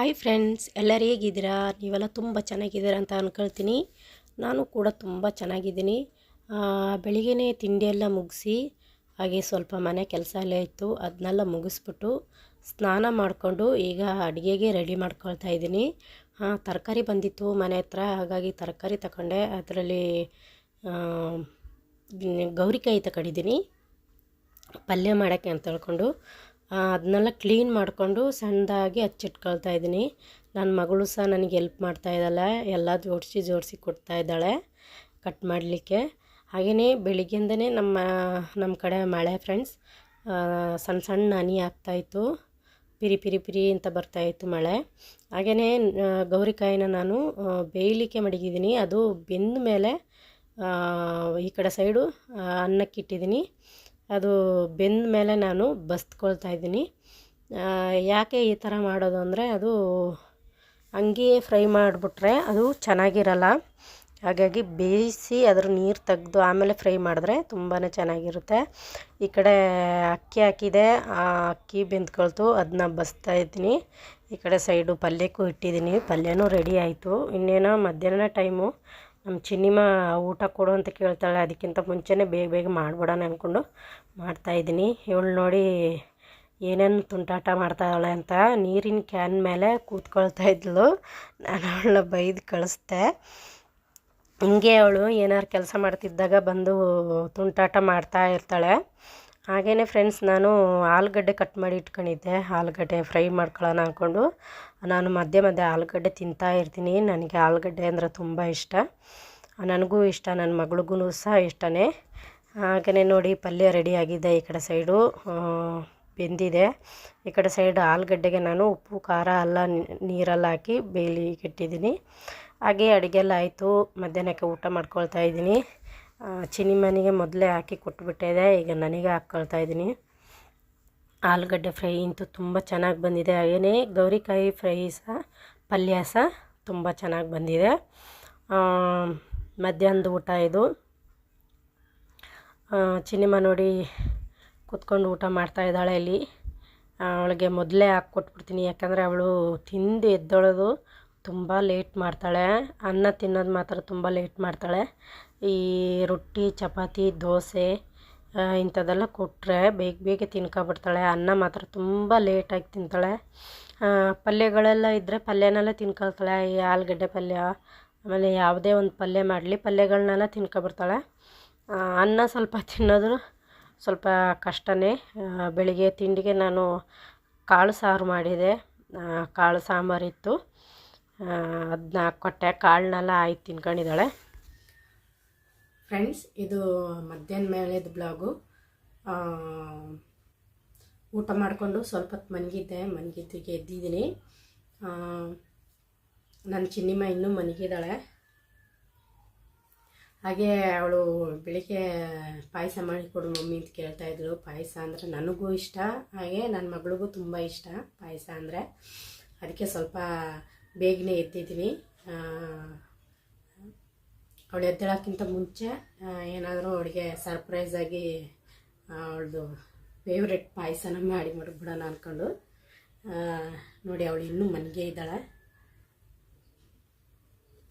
Hi friends ಎಲ್ಲರೂ ಹೇಗಿದ್ದೀರಾ? ನೀವೆಲ್ಲ ತುಂಬ ಚೆನ್ನಾಗಿದ್ದೀರಾ ಅಂತ ಅಂದ್ಕೊಳ್ತೀನಿ ನಾನು ಕೂಡ ತುಂಬ ಚೆನ್ನಾಗಿದ್ದೀನಿ. ಬೆಳಿಗ್ಗೆ ತಿಂಡಿಯೆಲ್ಲ ಮುಗಿಸಿ, ಹಾಗೆ ಸ್ವಲ್ಪ ಮನೆ ಕೆಲಸ ಎಲ್ಲ ಇತ್ತು ಅದನ್ನೆಲ್ಲ ಮುಗಿಸ್ಬಿಟ್ಟು ಸ್ನಾನ ಮಾಡಿಕೊಂಡು ಈಗ ಅಡುಗೆಗೆ ರೆಡಿ ಮಾಡ್ಕೊಳ್ತಾ ಇದ್ದೀನಿ. ತರಕಾರಿ ಬಂದಿತ್ತು ಮನೆ ಹತ್ರ, ಹಾಗಾಗಿ ತರಕಾರಿ ತಗೊಂಡೆ. ಅದರಲ್ಲಿ ಗೌರಿಕಾಯಿ ತಗೊಂಡಿದ್ದೀನಿ. ಪಲ್ಯ ಮಾಡೋಕ್ಕೆ ಅಂತ ಹೇಳ್ಕೊಂಡು ಅದನ್ನೆಲ್ಲ ಕ್ಲೀನ್ ಮಾಡಿಕೊಂಡು ಸಣ್ಣದಾಗಿ ಹಚ್ಚಿಟ್ಕೊಳ್ತಾ ಇದ್ದೀನಿ. ನನ್ನ ಮಗಳು ಸಹ ನನಗೆ ಹೆಲ್ಪ್ ಮಾಡ್ತಾ ಇದ್ದಾಳೆ. ಎಲ್ಲ ಜೋಡಿಸಿ ಜೋಡಿಸಿ ಕೊಡ್ತಾ ಇದ್ದಾಳೆ ಕಟ್ ಮಾಡಲಿಕ್ಕೆ. ಹಾಗೆಯೇ ಬೆಳಿಗ್ಗೆಯಿಂದನೇ ನಮ್ಮ ನಮ್ಮ ಕಡೆ ಮಳೆ ಫ್ರೆಂಡ್ಸ್ ಸಣ್ಣ ಸಣ್ಣ ಹನಿ ಆಗ್ತಾಯಿತ್ತು ಪಿರಿ ಪಿರಿ ಪಿರಿ ಅಂತ ಬರ್ತಾಯಿತ್ತು ಮಳೆ. ಹಾಗೆಯೇ ಗೌರಿಕಾಯಿನ ನಾನು ಬೇಯಲಿಕ್ಕೆ ಮಡಗಿದ್ದೀನಿ. ಅದು ಬೆಂದ ಮೇಲೆ ಈ ಕಡೆ ಸೈಡು ಅನ್ನಕ್ಕಿಟ್ಟಿದ್ದೀನಿ. ಅದು ಬೆಂದ ಮೇಲೆ ನಾನು ಬಸ್ಕೊಳ್ತಾ ಇದ್ದೀನಿ. ಯಾಕೆ ಈ ಥರ ಮಾಡೋದು ಅಂದರೆ ಅದು ಹಂಗೆ ಫ್ರೈ ಮಾಡಿಬಿಟ್ರೆ ಅದು ಚೆನ್ನಾಗಿರಲ್ಲ. ಹಾಗಾಗಿ ಬೇಯಿಸಿ ಅದ್ರ ನೀರು ತೆಗೆದು ಆಮೇಲೆ ಫ್ರೈ ಮಾಡಿದ್ರೆ ತುಂಬಾ ಚೆನ್ನಾಗಿರುತ್ತೆ. ಈ ಕಡೆ ಅಕ್ಕಿ ಹಾಕಿದೆ. ಆ ಅಕ್ಕಿ ಬೆಂದ್ಕೊಳ್ತು ಅದನ್ನ ಬಸ್ತಾ ಇದ್ದೀನಿ. ಈ ಕಡೆ ಸೈಡು ಪಲ್ಯಕ್ಕೂ ಇಟ್ಟಿದ್ದೀನಿ. ಪಲ್ಯನೂ ರೆಡಿ ಆಯಿತು. ಇನ್ನೇನೋ ಮಧ್ಯಾಹ್ನ ಟೈಮು. ನಮ್ಮ ಚಿನ್ನಿಮ ಊಟ ಕೊಡು ಅಂತ ಕೇಳ್ತಾಳೆ. ಅದಕ್ಕಿಂತ ಮುಂಚೆನೇ ಬೇಗ ಬೇಗ ಮಾಡಿಬಿಡೋಣ ಅಂದ್ಕೊಂಡು ಮಾಡ್ತಾಯಿದ್ದೀನಿ ಇವಳು ನೋಡಿ ಏನೇನು ತುಂಟಾಟ ಮಾಡ್ತಾಳೆ ಅಂತ ನೀರಿನ ಕ್ಯಾನ್ ಮೇಲೆ ಕೂತ್ಕೊಳ್ತಾ ಇದ್ಳು ನಾನು ಅವಳನ್ನ ಬೈದು ಕಳಿಸ್ದೆ. ಹಿಂಗೆ ಅವಳು ಏನಾರು ಕೆಲಸ ಮಾಡ್ತಿದ್ದಾಗ ಬಂದು ತುಂಟಾಟ ಮಾಡ್ತಾ ಇರ್ತಾಳೆ. ಹಾಗೆಯೇ ಫ್ರೆಂಡ್ಸ್ ನಾನು ಆಲೂಗಡ್ಡೆ ಕಟ್ ಮಾಡಿ ಇಟ್ಕೊಂಡಿದ್ದೆ. ಆಲೂಗಡ್ಡೆ ಫ್ರೈ ಮಾಡ್ಕೊಳ್ಳೋಣ ಅಂದ್ಕೊಂಡು, ನಾನು ಮಧ್ಯೆ ಮಧ್ಯೆ ಆಲೂಗಡ್ಡೆ ತಿಂತಾ ಇರ್ತೀನಿ. ನನಗೆ ಆಲೂಗಡ್ಡೆ ಅಂದರೆ ತುಂಬ ಇಷ್ಟ. ನನಗೂ ಇಷ್ಟ ನನ್ನ ಮಗಳಿಗೂ ಸಹ ಇಷ್ಟನೇ. ಹಾಗೆಯೇ ನೋಡಿ, ಪಲ್ಯ ರೆಡಿ ಆಗಿದೆ ಈ ಕಡೆ ಸೈಡು ಬೆಂದಿದೆ. ಈ ಕಡೆ ಸೈಡ್ ಆಲೂಗಡ್ಡೆಗೆ ನಾನು ಉಪ್ಪು, ಖಾರ ಎಲ್ಲ ನೀರಲ್ಲಿ ಹಾಕಿ ಬೇಲಿ ಇಟ್ಟಿದ್ದೀನಿ ಹಾಗೆ ಅಡುಗೆ ಎಲ್ಲ ಆಯಿತು. ಮಧ್ಯಾಹ್ನಕ್ಕೆ ಊಟ ಮಾಡ್ಕೊಳ್ತಾ ಇದ್ದೀನಿ. ಚಿನಿಮನಿಗೆ ಮೊದಲೇ ಹಾಕಿ ಕೊಟ್ಬಿಟ್ಟಿದೆ ಈಗ ನನಗೆ ಹಾಕ್ಕೊಳ್ತಾ ಇದ್ದೀನಿ. ಆಲೂಗಡ್ಡೆ ಫ್ರೈ ಅಂತೂ ತುಂಬ ಚೆನ್ನಾಗಿ ಬಂದಿದೆ. ಹಾಗೆಯೇ ಗೌರಿಕಾಯಿ ಫ್ರೈ ಸಹ, ಪಲ್ಯ ಸಹ ತುಂಬ ಚೆನ್ನಾಗಿ ಬಂದಿದೆ. ಮಧ್ಯಾಹ್ನದ ಊಟ ಇದು. ಚಿನಿಮ ನೋಡಿ ಕೂತ್ಕೊಂಡು ಊಟ ಮಾಡ್ತಾ ಇದ್ದಾಳೆ ಇಲ್ಲಿ. ಅವಳಿಗೆ ಮೊದಲೇ ಹಾಕ್ಕೊಟ್ಬಿಡ್ತೀನಿ. ಯಾಕಂದರೆ ಅವಳು ತಿಂದು ಎದ್ದೊಳೋದು ತುಂಬ ಲೇಟ್ ಮಾಡ್ತಾಳೆ. ಅನ್ನ ತಿನ್ನೋದು ಮಾತ್ರ ತುಂಬ ಲೇಟ್ ಮಾಡ್ತಾಳೆ. ಈ ರೊಟ್ಟಿ, ಚಪಾತಿ, ದೋಸೆ ಇಂಥದ್ದೆಲ್ಲ ಕೊಟ್ಟರೆ ಬೇಗ ಬೇಗ ತಿನ್ಕೊಬಿಡ್ತಾಳೆ. ಅನ್ನ ಮಾತ್ರ ತುಂಬ ಲೇಟಾಗಿ ತಿಂತಾಳೆ. ಪಲ್ಯಗಳೆಲ್ಲ ಇದ್ದರೆ ಪಲ್ಯನೆಲ್ಲ ತಿನ್ಕೊಳ್ತಾಳೆ. ಈ ಆಲೂಗಡ್ಡೆ ಪಲ್ಯ, ಆಮೇಲೆ ಯಾವುದೇ ಒಂದು ಪಲ್ಯ ಮಾಡಲಿ ಪಲ್ಯಗಳನ್ನೆಲ್ಲ ತಿನ್ಕೊಬಿಡ್ತಾಳೆ. ಅನ್ನ ಸ್ವಲ್ಪ ತಿನ್ನೋದು ಸ್ವಲ್ಪ ಕಷ್ಟನೇ. ಬೆಳಿಗ್ಗೆ ತಿಂಡಿಗೆ ನಾನು ಕಾಳು ಸಾರು ಮಾಡಿದೆ. ಕಾಳು ಸಾಂಬಾರಿತ್ತು ಅದನ್ನ ಹಾಕ್ಕೊಟ್ಟೆ ಕಾಳನ್ನೆಲ್ಲ ಆಯ್ತು ತಿನ್ಕೊಂಡಿದ್ದಾಳೆ. ಫ್ರೆಂಡ್ಸ್ ಇದು ಮಧ್ಯಾಹ್ನ ಮೇಳೆದ ಬ್ಲಾಗು ಊಟ ಮಾಡಿಕೊಂಡು ಸ್ವಲ್ಪ ಹೊತ್ತು ಮನಗಿದ್ದೆ, ಮನಗಿದ್ದಿಗೆ ಎದ್ದಿದ್ದೀನಿ. ನನ್ನ ಚಿನ್ನಿಮ್ಮ ಇನ್ನೂ ಮನಗಿದ್ದಾಳೆ. ಹಾಗೆ ಅವಳು ಬೆಳಿಗ್ಗೆ ಪಾಯಸ ಮಾಡಿಕೊಡು ಮಮ್ಮಿ ಅಂತ ಕೇಳ್ತಾ ಇದ್ಳು ಪಾಯಸ ಅಂದರೆ ನನಗೂ ಇಷ್ಟ, ಹಾಗೆ ನನ್ನ ಮಗಳಿಗೂ ತುಂಬ ಇಷ್ಟ ಪಾಯಸ ಅಂದರೆ. ಅದಕ್ಕೆ ಸ್ವಲ್ಪ ಬೇಗನೆ ಎದ್ದಿದ್ದೀನಿ ಅವಳು ಎದ್ದೇಳೋಕ್ಕಿಂತ ಮುಂಚೆ ಏನಾದರೂ ಅವಳಿಗೆ ಸರ್ಪ್ರೈಸಾಗಿ ಅವಳದು ಫೇವ್ರೆಟ್ ಪಾಯಸನ ಮಾಡಿ ಮಾಡಿಬಿಡೋಣ ಅಂದ್ಕೊಂಡು ನೋಡಿ ಅವಳು ಇನ್ನೂ ಮನೆಗೆ ಇದ್ದಾಳೆ.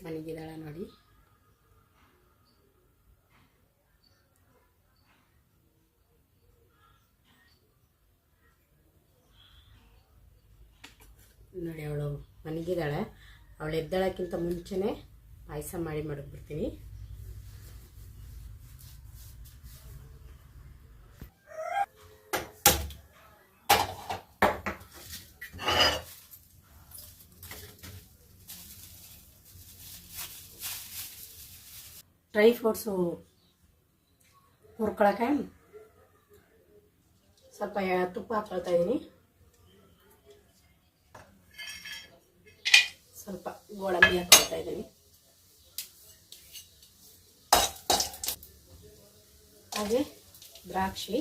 ಮನೆಗಿದ್ದಾಳೆ ನೋಡಿ. ನೋಡಿ ಅವಳು ಮನಗಿದ್ದಾಳೆ. ಅವಳು ಎದ್ದಾಳಕ್ಕಿಂತ ಮುಂಚೆನೇ ಪಾಯಸ ಮಾಡಿ ಮಡಗ್ಬಿಡ್ತೀನಿ. ಡ್ರೈ ಫ್ರೂಟ್ಸು ಹುರ್ಕೊಳಕ್ಕೆ ಸ್ವಲ್ಪ ತುಪ್ಪ ಹಾಕ್ಕೊಳ್ತಾ ಇದ್ದೀನಿ ಸ್ವಲ್ಪ ಗೋಡಂಬಿ ಹಾಕ್ಕೊಳ್ತಾ ಇದ್ದೀನಿ ಹಾಗೆ ದ್ರಾಕ್ಷಿ.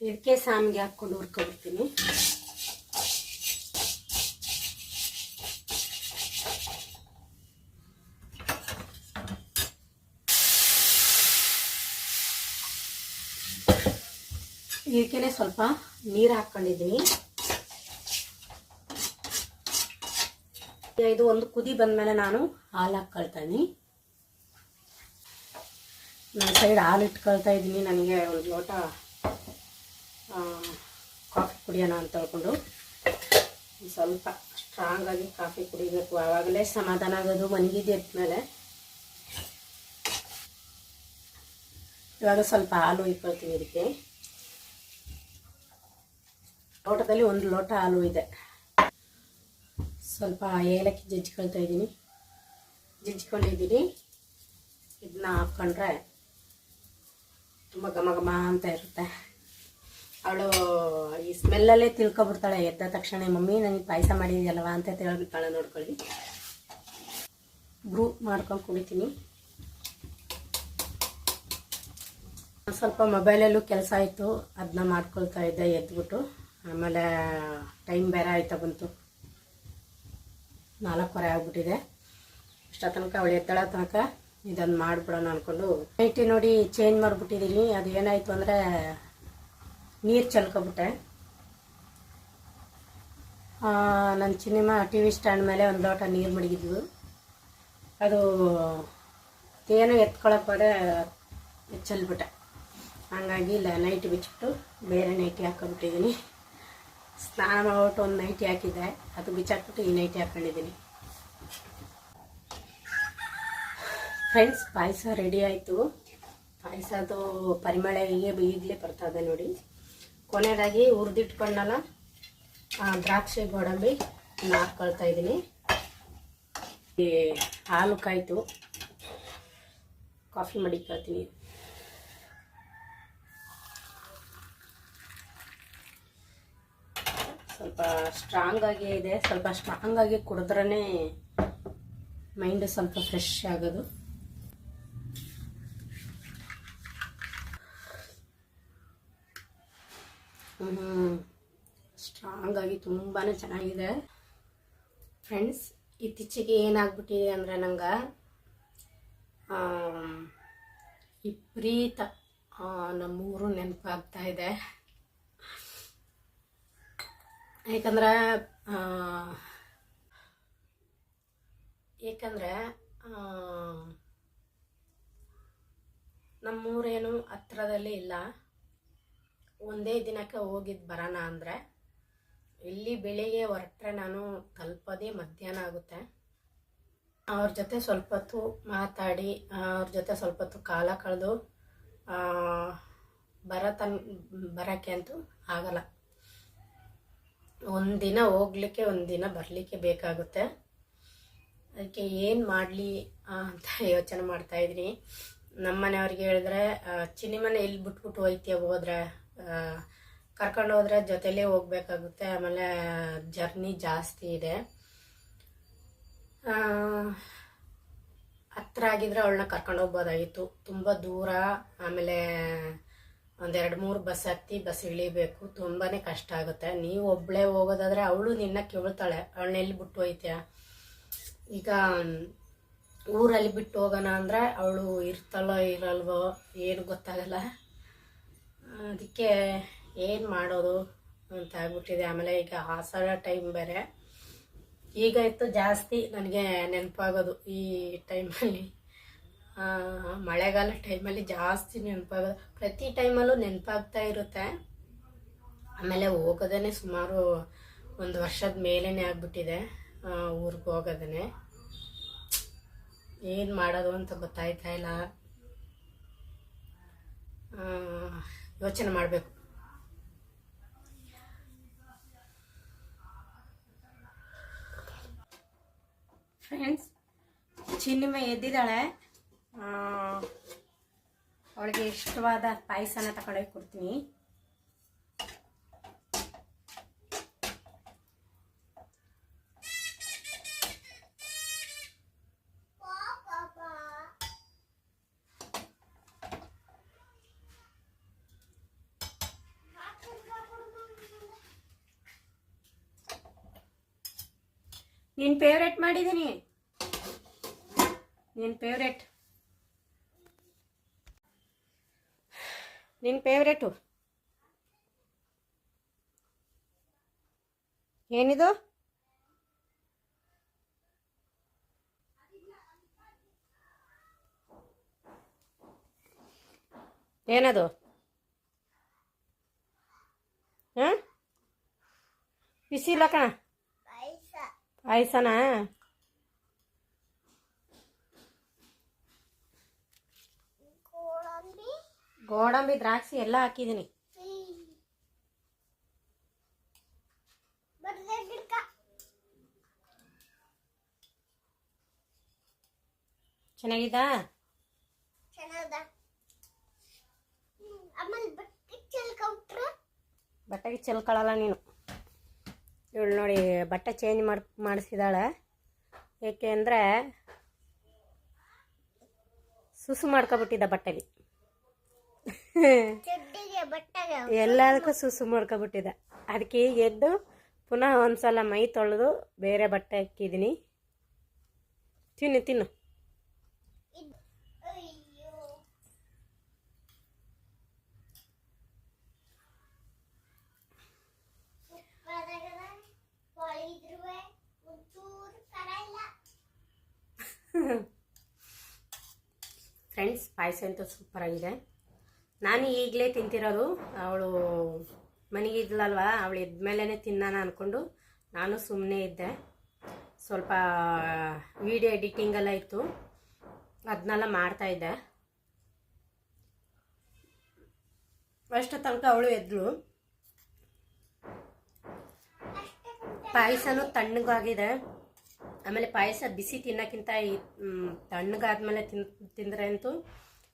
ಇದಕ್ಕೆ ಸಾಮಿಗೆ ಹಾಕ್ಕೊಂಡು ಹುರ್ಕೊಬಿಡ್ತೀನಿ. ಇದಕ್ಕೆ ಸ್ವಲ್ಪ ನೀರು ಹಾಕ್ಕೊಂಡಿದ್ದೀನಿ. ಇದು ಒಂದು ಕುದಿ ಬಂದಮೇಲೆ ನಾನು ಹಾಲು ಹಾಕ್ಕೊಳ್ತೀನಿ ನನ್ನ ಸೈಡ್ ಹಾಲು ಇಟ್ಕೊಳ್ತಾ ಇದ್ದೀನಿ ನನಗೆ ಒಂದು ಲೋಟ ಕಾಫಿ ಕುಡಿಯೋಣ ಅಂತ ಹೇಳ್ಕೊಂಡು. ಸ್ವಲ್ಪ ಸ್ಟ್ರಾಂಗ್ ಆಗಿ ಕಾಫಿ ಕುಡಿಬೇಕು. ಆವಾಗಲೇ ಸಮಾಧಾನ ಆಗೋದು ಮನಗಿದ್ದು ಮೇಲೆ ಇವಾಗ ಸ್ವಲ್ಪ ಹಾಲು ಇಟ್ಕೊಳ್ತೀನಿ ಇದಕ್ಕೆ. ಲೋಟದಲ್ಲಿ ಒಂದು ಲೋಟ ಹಾಲು ಇದೆ. ಸ್ವಲ್ಪ ಏಲಕ್ಕಿ ಜಜ್ಜಿಕೊಳ್ತಾ ಇದ್ದೀನಿ. ಜಜ್ಜಿಕೊಂಡಿದ್ದೀನಿ. ಇದನ್ನ ಹಾಕ್ಕೊಂಡ್ರೆ ತುಂಬ ಘಮ ಘಮ ಅಂತ ಇರುತ್ತೆ. ಅವಳು ಈ ಸ್ಮೆಲ್ಲಲ್ಲೇ ತಿಳ್ಕೊಬಿಡ್ತಾಳೆ. ಎದ್ದ ತಕ್ಷಣ ಮಮ್ಮಿ, ನನಗೆ ಪಾಯಸ ಮಾಡಿದ್ಯಲ್ವ? ಅಂತ ತಿಳ್ಬಿಡ್ತಾಳೆ ನೋಡ್ಕೊಳ್ಳಿ. ಬ್ರೂ ಮಾಡ್ಕೊಂಡು ಕುಡಿತೀನಿ. ಸ್ವಲ್ಪ ಮೊಬೈಲಲ್ಲೂ ಕೆಲಸ ಆಯಿತು. ಅದನ್ನ ಮಾಡ್ಕೊಳ್ತಾ ಇದ್ದೆ, ಎದ್ಬಿಟ್ಟು. ಆಮೇಲೆ ಟೈಮ್ ಬೇರೆ ಆಯ್ತಾ ಬಂತು. ನಾಲ್ಕೂವರೆ ಆಗ್ಬಿಟ್ಟಿದೆ. ಇಷ್ಟ ತನಕ ಅವಳು ಎದ್ದಳ ತನಕ ಇದನ್ನು ಮಾಡಿಬಿಡೋಣ ಅಂದ್ಕೊಂಡು ನೈಟಿ ನೋಡಿ ಚೇಂಜ್ ಮಾಡಿಬಿಟ್ಟಿದ್ದೀನಿ. ಅದು ಏನಾಯಿತು ಅಂದರೆ ನೀರು ಚಲ್ಕೊಬಿಟ್ಟೆ. ನನ್ನ ಸಿನಿಮಾ ಟಿ ವಿ ಸ್ಟ್ಯಾಂಡ್ ಮೇಲೆ ಒಂದು ಲೋಟ ನೀರು ಮಡಗಿದ್ವು ಅದು ಏನು ಎತ್ಕೊಳಕ್ಕೆ ಹೋದೆ ಚೆಲ್ಬಿಟ್ಟೆ ಹಂಗಾಗಿ ಇಲ್ಲ ನೈಟ್ ಬಿಚ್ಚಿಬಿಟ್ಟು ಬೇರೆ ನೈಟಿ ಹಾಕ್ಕೊಂಬಿಟ್ಟಿದ್ದೀನಿ. ಸ್ನಾನ ಮಾಡ್ಬಿಟ್ಟು ಒಂದು ನೈಟಿ ಹಾಕಿದ್ದೆ. ಅದು ಬಿಚ್ಚಾಕ್ಬಿಟ್ಟು ಈ ನೈಟಿ ಹಾಕ್ಕೊಂಡಿದ್ದೀನಿ ಫ್ರೆಂಡ್ಸ್ ಪಾಯಸ ರೆಡಿ ಆಯಿತು. ಪಾಯಸದು ಪರಿಮಳ ಹೀಗೆ ಈಗಲೇ ಬರ್ತದೆ ನೋಡಿ. ಕೊನೆಯದಾಗಿ ಹುರಿದಿಟ್ಕೊಂಡಲ್ಲ ದ್ರಾಕ್ಷಿ ಗೋಡಂಬಿ ಹಾಕ್ಕೊಳ್ತಾ ಇದ್ದೀನಿ. ಹಾಲು ಕಾಯಿತು. ಕಾಫಿ ಮಡಿಕೊಳ್ತೀನಿ ಸ್ವಲ್ಪ ಆಗಿ ಇದೆ. ಸ್ವಲ್ಪ ಸ್ಟ್ರಾಂಗಾಗಿ ಕುಡಿದ್ರೇ ಮೈಂಡ್ ಸ್ವಲ್ಪ ಫ್ರೆಶ್ ಆಗೋದು. ಸ್ಟ್ರಾಂಗ್ ಆಗಿ ತುಂಬಾ ಚೆನ್ನಾಗಿದೆ. ಫ್ರೆಂಡ್ಸ್ ಇತ್ತೀಚೆಗೆ ಏನಾಗ್ಬಿಟ್ಟಿದೆ ಅಂದರೆ ನಂಗೆ ವಿಪರೀತ ನಮ್ಮೂರು ನೆನಪಾಗ್ತಾ ಇದೆ. ಯಾಕಂದ್ರೆ ಏಕೆಂದರೆ ನಮ್ಮೂರೇನು ಹತ್ರದಲ್ಲಿ ಇಲ್ಲ. ಒಂದೇ ದಿನಕ್ಕೆ ಹೋಗಿದ್ದು ಬರೋಣ ಅಂದರೆ, ಇಲ್ಲಿ ಬೆಳಿಗ್ಗೆ ಹೊರಟ್ರೆ ನಾನು ತಲುಪೋದೇ ಮಧ್ಯಾಹ್ನ ಆಗುತ್ತೆ. ಅವ್ರ ಜೊತೆ ಸ್ವಲ್ಪ ಹೊತ್ತು ಮಾತಾಡಿ, ಅವ್ರ ಜೊತೆ ಸ್ವಲ್ಪ ಹೊತ್ತು ಕಾಲ ಕಳೆದು ಬರೋ ತನ್ ಬರೋಕ್ಕೆ ಅಂತೂ ಆಗಲ್ಲ. ಒಂದಿನ ಹೋಗ್ಲಿಕ್ಕೆ, ಒಂದಿನ ಬರಲಿಕ್ಕೆ ಬೇಕಾಗುತ್ತೆ. ಅದಕ್ಕೆ ಏನು ಮಾಡಲಿ ಅಂತ ಯೋಚನೆ ಮಾಡ್ತಾ ಇದ್ದೀನಿ. ನಮ್ಮ ಮನೆಯವ್ರಿಗೆ ಹೇಳಿದ್ರೆ ಚಿನಿಮನೆ ಇಲ್ಲಿ ಬಿಟ್ಬಿಟ್ಟು ಹೋಯ್ತೀಯ ಹೋದ್ರೆ? ಕರ್ಕೊಂಡು ಹೋದ್ರೆ ಜೊತೆಲೇ ಹೋಗ್ಬೇಕಾಗುತ್ತೆ. ಆಮೇಲೆ ಜರ್ನಿ ಜಾಸ್ತಿ ಇದೆ. ಹತ್ರ ಆಗಿದ್ರೆ ಅವಳನ್ನ ಕರ್ಕೊಂಡು ಹೋಗ್ಬೋದಾಗಿತ್ತು. ತುಂಬ ದೂರ, ಆಮೇಲೆ ಒಂದೆರಡು ಮೂರು ಬಸ್ ಹತ್ತಿ ಬಸ್ ಇಳಿಬೇಕು. ತುಂಬಾ ಕಷ್ಟ ಆಗುತ್ತೆ. ನೀವು ಒಬ್ಬಳೇ ಹೋಗೋದಾದ್ರೆ ಅವಳು ನಿನ್ನ ಕೇಳ್ತಾಳೆ, ಅವಳನ್ನ ಎಲ್ಲಿ ಬಿಟ್ಟು ಹೋಯ್ತೀಯ? ಈಗ, ಊರಲ್ಲಿ ಬಿಟ್ಟು ಹೋಗೋಣ ಅಂದರೆ ಅವಳು ಇರ್ತಾಳೋ ಇರಲ್ವೋ ಏನು ಗೊತ್ತಾಗಲ್ಲ. ಅದಕ್ಕೆ ಏನು ಮಾಡೋದು ಅಂತ ಆಗ್ಬಿಟ್ಟಿದೆ. ಆಮೇಲೆ ಈಗ ಹಾಸಳ ಟೈಮ್ ಬೇರೆ. ಈಗ ಇತ್ತು ಜಾಸ್ತಿ, ನನಗೆ ನೆನಪಾಗೋದು ಈ ಟೈಮಲ್ಲಿ ಮಳೆಗಾಲ ಟೈಮಲ್ಲಿ ಜಾಸ್ತಿ ನೆನಪಾಗ, ಪ್ರತಿ ಟೈಮಲ್ಲೂ ನೆನಪಾಗ್ತಾ ಇರುತ್ತೆ. ಆಮೇಲೆ ಹೋಗೋದೇ ಸುಮಾರು ಒಂದು ವರ್ಷದ ಮೇಲೇ ಆಗಿಬಿಟ್ಟಿದೆ ಊರಿಗೆ ಹೋಗೋದೇ ಏನು ಮಾಡೋದು ಅಂತ ಗೊತ್ತಾಯ್ತಾ ಇಲ್ಲ. ಯೋಚನೆ ಮಾಡಬೇಕು. ಫ್ರೆಂಡ್ಸ್ ಚಿನ್ನಿಮೆ ಎದ್ದಿದ್ದಾಳೆ. ಅವಳಿಗೆ ಇಷ್ಟವಾದ ಪಾಯಸನ ತಗೊಂಡೋಗಿ ಕೊಡ್ತೀನಿ. ನಿನ್ ಫೇವ್ರೇಟ್ ಮಾಡಿದ್ದೀನಿ. ನಿನ್ ಫೇವ್ರೆಟ್ ನಿನ್ನ ಫೇವ್ರೇಟು ಏನಿದು? ಏನದು? ಹಾಂ ಬಿಸಿಲ್ಲ ಕಣ? ಪಾಯಸನಾ? ಗೋಡಂಬಿ, ದ್ರಾಕ್ಷಿ ಎಲ್ಲ ಹಾಕಿದ್ದೀನಿ ಚೆನ್ನಾಗಿದ ಬಟ್ಟೆಗೆ ಚೆಲ್ಕೊಳ್ಳಲ್ಲ ನೀನು. ಇವಳು ನೋಡಿ ಬಟ್ಟೆ ಚೇಂಜ್ ಮಾಡಿ, ಮಾಡಿಸಿದಾಳೆ. ಏಕೆ ಅಂದರೆ ಸುಸು ಮಾಡ್ಕೊಬಿಟ್ಟಿದ್ದ ಬಟ್ಟೆಗೆ ಎಲ್ಲದಕ್ಕೂ ಸುಸು ಮಾಡ್ಕೊಬಿಟ್ಟಿದ್ದ ಅದಕ್ಕೆ ಈಗ ಎದ್ದು ಪುನಃ ಒಂದ್ಸಲ ಮೈ ತೊಳೆದು ಬೇರೆ ಬಟ್ಟೆ ಹಾಕಿದ್ದೀನಿ. ತಿನ್ನು ತಿನ್ನು. ಸೂಪರಾಗದ ಫ್ರೆಂಡ್ಸ್ ಪಾಯಸ ಅಂತೂ ಸೂಪರ್ ಆಗಿದೆ. ನಾನು ಈಗಲೇ ತಿಂತಿರೋದು. ಅವಳು ಮನೆಗಿದ್ಲಲ್ವ ಅವಳು ಇದ್ಮೇಲೇ ತಿನ್ನೋಣ ಅಂದ್ಕೊಂಡು ನಾನು ಸುಮ್ಮನೆ ಇದ್ದೆ. ಸ್ವಲ್ಪ ವಿಡಿಯೋ ಎಡಿಟಿಂಗ್ ಎಲ್ಲ ಇತ್ತು. ಅದನ್ನೆಲ್ಲ ಮಾಡ್ತಾಯಿದ್ದೆ ಅಷ್ಟ ತನಕ ಅವಳು ಎದ್ಲು. ಪಾಯಸನೂ ತಣ್ಣಗಾಗಿದೆ. ಆಮೇಲೆ ಪಾಯಸ ಬಿಸಿ ತಿನ್ನೋಕ್ಕಿಂತ ಈ ತಣ್ಣಗಾದ್ಮೇಲೆ ತಿನ್ ತಿಂದರೆ ಅಂತೂ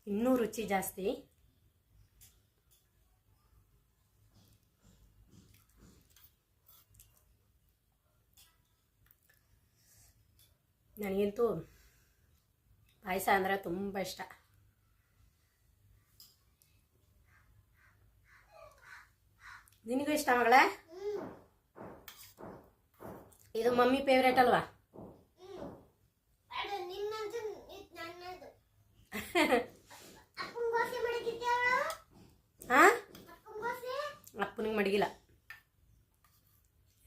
ಇನ್ನೂ ರುಚಿ ಜಾಸ್ತಿ. ನನಗಂತೂ ಪಾಯಸ ಅಂದರೆ ತುಂಬ ಇಷ್ಟ. ನಿನಗೂ ಇಷ್ಟ ಮಗಳೇ? ಇದು ಮಮ್ಮಿ ಫೇವ್ರೇಟ್ ಅಲ್ವಾ? ಅಪ್ಪನಿಗೆ ಮಡಗಿಲ್ಲ.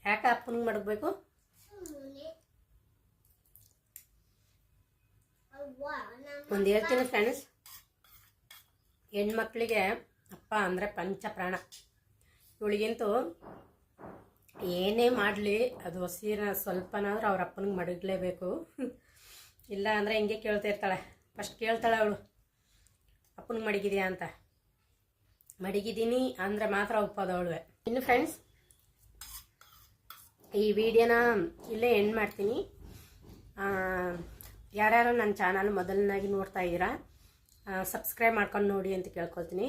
ಯಾಕೆ ಅಪ್ಪನಿಗೆ ಮಡಗಬೇಕು ಸುಮ್ಮನೆ ಅವ್ವ ನಮ್ಮ ಒಂದು ಹೇಳ್ತೀನಿ ಫ್ರೆಂಡ್ಸ್ ಹೆಣ್ಮಕ್ಳಿಗೆ ಅಪ್ಪ ಅಂದರೆ ಪಂಚಪ್ರಾಣ. ಇವಳಿಗಿಂತೂ ಏನೇ ಮಾಡಲಿ, ಅದು ಹಸಿರ ಸ್ವಲ್ಪನಾದ್ರೂ ಅವ್ರ ಅಪ್ಪನಿಗೆ ಮಡಗಲೇಬೇಕು. ಇಲ್ಲ ಅಂದರೆ ಹಿಂಗೆ ಕೇಳ್ತಾ ಇರ್ತಾಳೆ. ಫಸ್ಟ್ ಕೇಳ್ತಾಳೆ ಅವಳು, ಅಪ್ಪನಿಗೆ ಮಡಗಿದ್ಯಾ? ಅಂತ. ಮಡಗಿದ್ದೀನಿ ಅಂದರೆ ಮಾತ್ರ ಒಪ್ಪೋದು ಅವಳುವೆ ಇನ್ನು ಫ್ರೆಂಡ್ಸ್ ಈ ವಿಡಿಯೋನ ಇಲ್ಲೇ ಎಂಡ್ ಮಾಡ್ತೀನಿ. ಯಾರ್ಯಾರು ನನ್ನ ಚಾನಲ್ ಮೊದಲನಾಗಿ ನೋಡ್ತಾ ಇದ್ದೀರಾ ಸಬ್ಸ್ಕ್ರೈಬ್ ಮಾಡ್ಕೊಂಡು ನೋಡಿ ಅಂತ ಕೇಳ್ಕೊಳ್ತೀನಿ.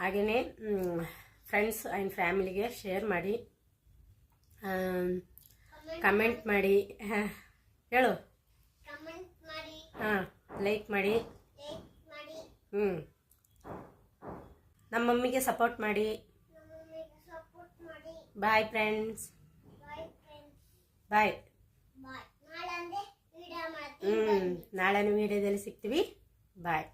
ಹಾಗೆಯೇ ಫ್ರೆಂಡ್ಸ್ ಆ್ಯಂಡ್ ಫ್ಯಾಮಿಲಿಗೆ ಶೇರ್ ಮಾಡಿ ಕಮೆಂಟ್ ಮಾಡಿ ಹೇಳು. ಹಾಂ ಲೈಕ್ ಮಾಡಿ. ಹ್ಞೂ ನಮ್ಮ ಮಮ್ಮಿಗೆ ಸಪೋರ್ಟ್ ಮಾಡಿ ಬಾಯ್ ಫ್ರೆಂಡ್ಸ್ ಬಾಯ್ ನಾಳೆ ಹ್ಞೂ ನಾಳೆನೂ ವಿಡಿಯೋದಲ್ಲಿ ಸಿಗ್ತೀವಿ. ಬಾಯ್